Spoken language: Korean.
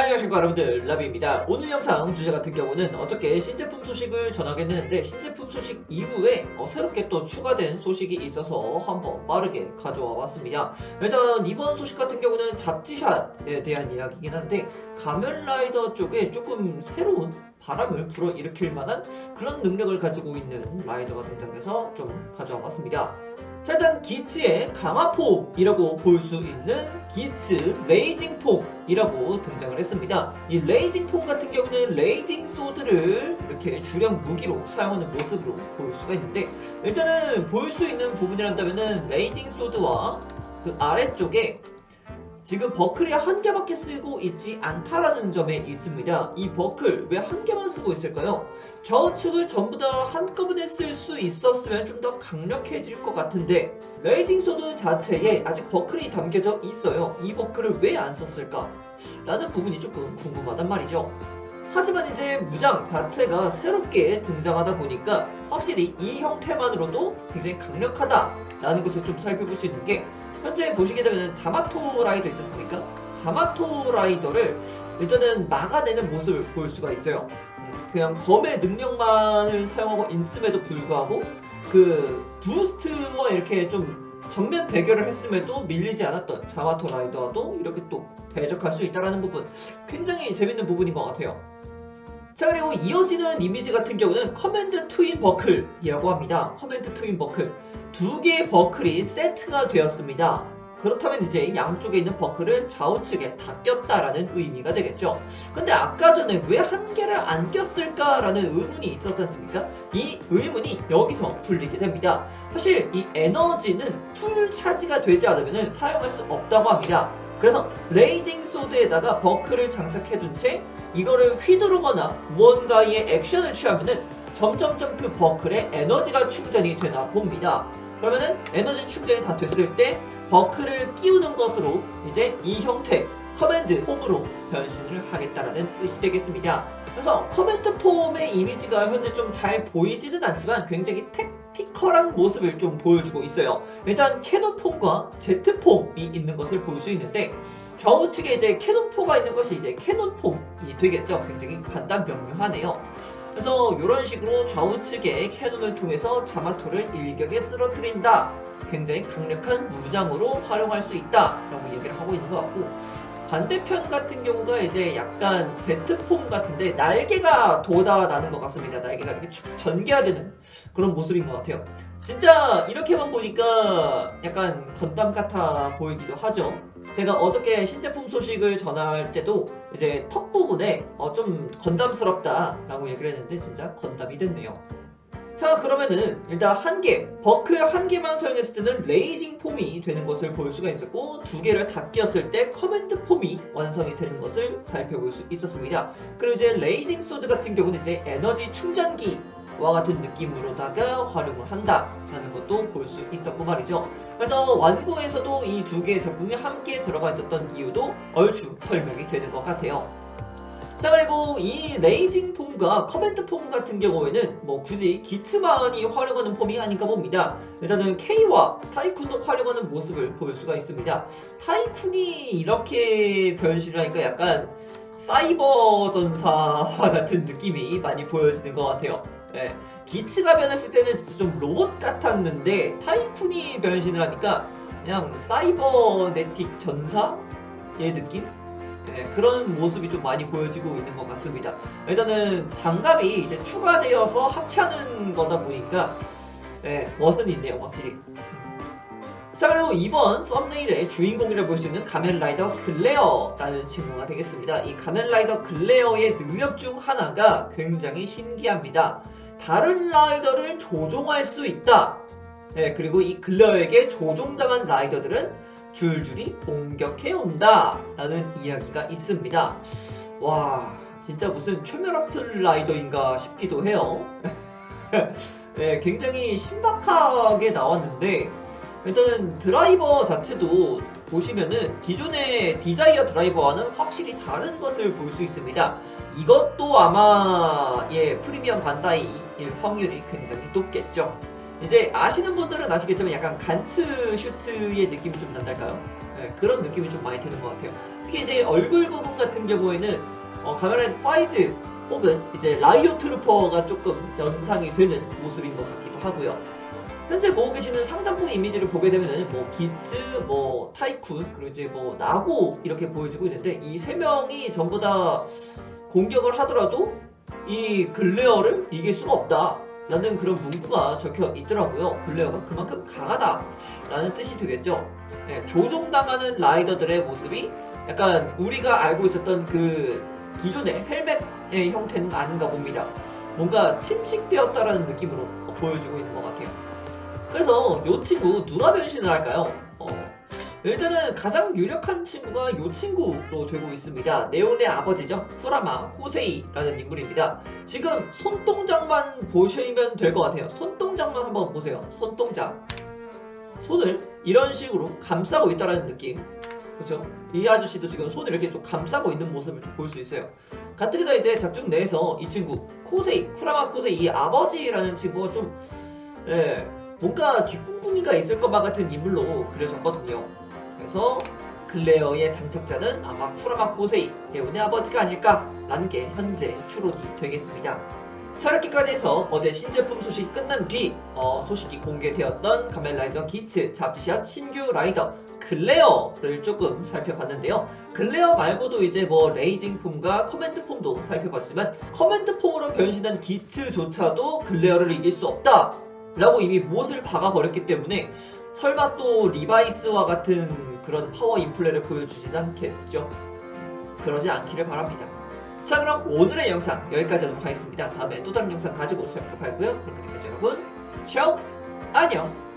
자, 안녕하십니까 여러분들 라비입니다. 오늘 영상 주제 같은 경우는 어저께 신제품 소식을 전하겠는데 신제품 소식 이후에 어, 새롭게 또 추가된 소식이 있어서 한번 빠르게 가져와 봤습니다. 일단 이번 소식 같은 경우는 잡지샷에 대한 이야기이긴 한데 가면라이더 쪽에 조금 새로운 바람을 불어일으킬 만한 그런 능력을 가지고 있는 라이더가 등장해서 좀 가져와 봤습니다. 자 일단 기츠의 강화폼이라고 볼 수 있는 기츠 레이징 폼이라고 등장을 했습니다. 이 레이징 폼 같은 경우는 레이징 소드를 이렇게 주력 무기로 사용하는 모습으로 볼 수가 있는데 일단은 볼 수 있는 부분이란다면은 레이징 소드와 그 아래쪽에 지금 버클이 한 개밖에 쓰고 있지 않다라는 점에 있습니다. 이 버클 왜 한 개만 쓰고 있을까요? 좌우측을 전부 다 한꺼번에 쓸 수 있었으면 좀 더 강력해질 것 같은데 레이징 소드 자체에 아직 버클이 담겨져 있어요. 이 버클을 왜 안 썼을까? 라는 부분이 조금 궁금하단 말이죠. 하지만 이제 무장 자체가 새롭게 등장하다 보니까 확실히 이 형태만으로도 굉장히 강력하다라는 것을 좀 살펴볼 수 있는 게 현재 보시게 되면 자마토 라이더 있었습니까? 자마토 라이더를 일단은 막아내는 모습을 볼 수가 있어요. 음, 그냥 검의 능력만을 사용하고 있음에도 불구하고 그 부스트와 이렇게 좀 정면 대결을 했음에도 밀리지 않았던 자마토 라이더와도 이렇게 또 대적할 수 있다는 부분 굉장히 재밌는 부분인 것 같아요. 자 그리고 이어지는 이미지 같은 경우는 커맨드 트윈 버클이라고 합니다. 커맨드 트윈 버클 두 개의 버클이 세트가 되었습니다. 그렇다면 이제 양쪽에 있는 버클을 좌우측에 다 꼈다라는 의미가 되겠죠. 근데 아까 전에 왜 한 개를 안 꼈을까라는 의문이 있었지 않습니까? 이 의문이 여기서 풀리게 됩니다. 사실 이 에너지는 풀 차지가 되지 않으면 사용할 수 없다고 합니다. 그래서 레이징 소드에다가 버클을 장착해둔 채 이거를 휘두르거나 무언가의 액션을 취하면은 점점점 그 버클에 에너지가 충전이 되나 봅니다. 그러면은 에너지 충전이 다 됐을 때 버클을 끼우는 것으로 이제 이 형태 커맨드 폼으로 변신을 하겠다라는 뜻이 되겠습니다. 그래서 커맨드 폼의 이미지가 현재 좀 잘 보이지는 않지만 굉장히 택 티컬한 모습을 좀 보여주고 있어요. 일단 캐논 폼과 제트 폼이 있는 것을 볼 수 있는데 좌우측에 이제 캐논포가 있는 것이 이제 캐논 폼이 되겠죠. 굉장히 간단 명료하네요. 그래서 이런 식으로 좌우측에 캐논을 통해서 자마토를 일격에 쓰러뜨린다. 굉장히 강력한 무장으로 활용할 수 있다라고 얘기를 하고 있는 것 같고 반대편 같은 경우가 이제 약간 제트폼 같은데 날개가 돋아나는 것 같습니다. 날개가 이렇게 쭉 전개하되는 그런 모습인 것 같아요. 진짜 이렇게만 보니까 약간 건담 같아 보이기도 하죠. 제가 어저께 신제품 소식을 전할 때도 이제 턱 부분에 어, 좀 건담스럽다라고 얘기를 했는데 진짜 건담이 됐네요. 자 그러면은 일단 한 개, 버클 한 개만 사용했을 때는 레이징 폼이 되는 것을 볼 수가 있었고 두 개를 다 끼었을 때 커맨드 폼이 완성이 되는 것을 살펴볼 수 있었습니다. 그리고 이제 레이징 소드 같은 경우는 이제 에너지 충전기 와 같은 느낌으로다가 활용을 한다라는 것도 볼 수 있었고 말이죠. 그래서 완구에서도 이 두 개의 제품이 함께 들어가 있었던 이유도 얼추 설명이 되는 것 같아요. 자 그리고 이 레이징 폼과 커맨드 폼 같은 경우에는 뭐 굳이 기츠만이 활용하는 폼이 아닌가 봅니다. 일단은 K와 타이쿤도 활용하는 모습을 볼 수가 있습니다. 타이쿤이 이렇게 변신을 하니까 약간 사이버 전사와 같은 느낌이 많이 보여지는 것 같아요. 네. 기츠가 변했을 때는 진짜 좀 로봇 같았는데 타이쿤이 변신을 하니까 그냥 사이버네틱 전사의 느낌? 네, 그런 모습이 좀 많이 보여지고 있는 것 같습니다. 일단은 장갑이 이제 추가되어서 합체하는 거다 보니까 네, 멋은 있네요, 확실히. 자 그리고 이번 썸네일의 주인공이라 볼 수 있는 가면라이더 글레어라는 친구가 되겠습니다. 이 가면라이더 글레어의 능력 중 하나가 굉장히 신기합니다. 다른 라이더를 조종할 수 있다. 네, 그리고 이 글레어에게 조종당한 라이더들은 줄줄이 공격해 온다 라는 이야기가 있습니다. 와 진짜 무슨 최면업틀 라이더인가 싶기도 해요. 네, 굉장히 신박하게 나왔는데 일단은 드라이버 자체도 보시면은 기존의 디자이어 드라이버와는 확실히 다른 것을 볼 수 있습니다. 이것도 아마 예 프리미엄 반다이일 확률이 굉장히 높겠죠 이제 아시는 분들은 아시겠지만 약간 간츠 슈트의 느낌이 좀 난달까요? 네, 그런 느낌이 좀 많이 드는 것 같아요. 특히 이제 얼굴 부분 같은 경우에는 어, 카메라의 파이즈 혹은 이제 라이오 트루퍼가 조금 연상이 되는 모습인 것 같기도 하고요. 현재 보고 계시는 상단부 이미지를 보게 되면은 뭐 기츠, 뭐 타이쿤, 그리고 이제 뭐 나고 이렇게 보여지고 있는데 이 세 명이 전부 다 공격을 하더라도 이 글레어를 이길 수가 없다. 라는 그런 문구가 적혀 있더라고요. 글레어가 그만큼 강하다 라는 뜻이 되겠죠. 예, 조종당하는 라이더들의 모습이 약간 우리가 알고 있었던 그 기존의 헬멧의 형태는 아닌가 봅니다. 뭔가 침식되었다라는 느낌으로 보여지고 있는 것 같아요. 그래서 이 친구 누가 변신을 할까요? 어, 일단은 가장 유력한 친구가 이 친구로 되고 있습니다. 네온의 아버지죠. 후라마 코세이라는 인물입니다. 지금 손동작만 보시면 될 것 같아요. 손동작만 한번 보세요. 손동작. 손을 이런 식으로 감싸고 있다라는 느낌. 그렇죠? 이 아저씨도 지금 손을 이렇게 또 감싸고 있는 모습을 볼 수 있어요. 가뜩이나 이제 작중 내에서 이 친구 코세이, 쿠라마 코세이 이 아버지라는 친구가 좀 예, 뭔가 뒷궁궁이가 있을 것만 같은 인물로 그려졌거든요. 그래서 클레어의 장착자는 아마 쿠라마 코세이 대운의 아버지가 아닐까라는 게 현재 추론이 되겠습니다. 자 이렇게까지 해서 어제 신제품 소식이 끝난 뒤 어, 소식이 공개되었던 카멜라이더 기츠 잡지샷 신규 라이더 클레어를 조금 살펴봤는데요. 클레어 말고도 이제 뭐 레이징 폼과 커맨드 폼도 살펴봤지만 커맨드 폼으로 변신한 기츠조차도 클레어를 이길 수 없다. 라고 이미 못을 박아버렸기 때문에 설마 또 리바이스와 같은 그런 파워 인플레를 보여주진 않겠죠. 그러지 않기를 바랍니다. 자 그럼 오늘의 영상 여기까지 하도록 하겠습니다. 다음에 또 다른 영상 가지고 오도록 하고요. 그렇게까지 여러분 샤오 안녕